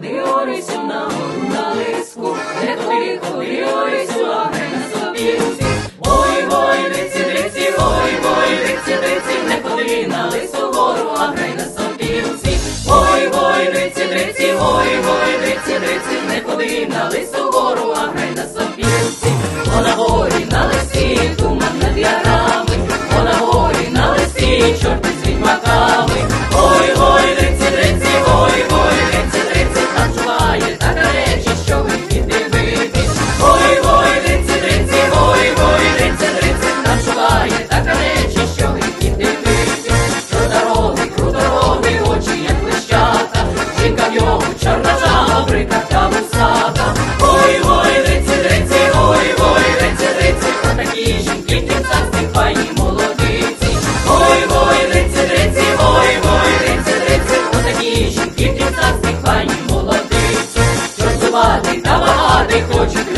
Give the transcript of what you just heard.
ходи, на лиску, не туди ходи, Орисю, а на сопілці. Ой, ой, риці, риці, ой, ой, риці, риці, не ходи на лису гору, а гай на сопілці. Ой, ой, риці, риці, ой, ой, риці, риці, не ходи на лису гору, а гай на сопілці. О, на горі, на лисі, туман над ярами, о, на горі, на лисі, чорти кінцях цих файні. Працювати та багати хочуть